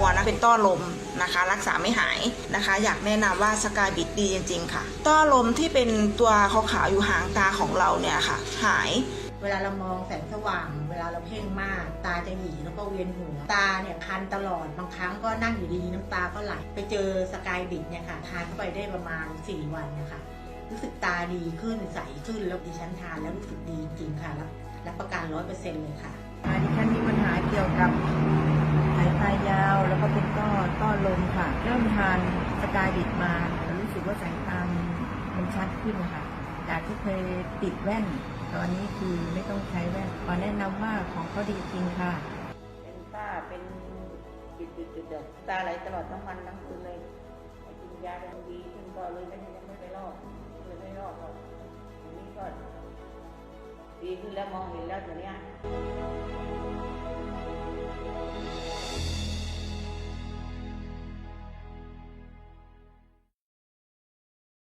วนะเป็นต้อลมนะคะ รักษาไม่หายนะคะ อยากแนะนำว่าสกายบิดดีจริง ๆ ค่ะ ต้อลมที่เป็นตัวขาวๆอยู่หางตาของเราเนี่ยค่ะ หายเวลาเรามองแสงสว่าง เวลาเราเพ่งมาก ตาจะหยีแล้วก็เวียนหัว ตาเนี่ยคันตลอด บางครั้งก็นั่งอยู่ดีๆน้ำตาก็ไหล ไปเจอสกายบิดเนี่ยค่ะ ทานเข้าไปได้ประมาณ 4 วันนะคะ รู้สึกตาดีขึ้นใสขึ้น แล้วดิฉันทานแล้วรู้สึกดีจริงค่ะรับรับประกันร้อยเปอร์เซ็นต์เลยค่ะอ่าดิฉันมีปัญหาเกี่ยวกับสายตายาวแล้วก็เป็นต้อต้อลมค่ะ เริ่มทานสกายดิดมา รู้สึกว่าสายตามันมันชัดขึ้นค่ะจากที่เคยติดแว่น ตอนนี้คือไม่ต้องใช้แว่นขอแนะนำว่าของเขาดีจริงค่ะ เป็นป้าเป็นจุดจุดจุดๆๆตาไหลตลอดทั้งวันทั้งคืนเลยกินยาเป็นดีขึ้นก็เลยไม่ยังไม่ไปรอดเลยไม่รอดก็อันนี้ก็ดีขึ้นแล้วมองเห็นแล้วเดี๋ยวเนี้ย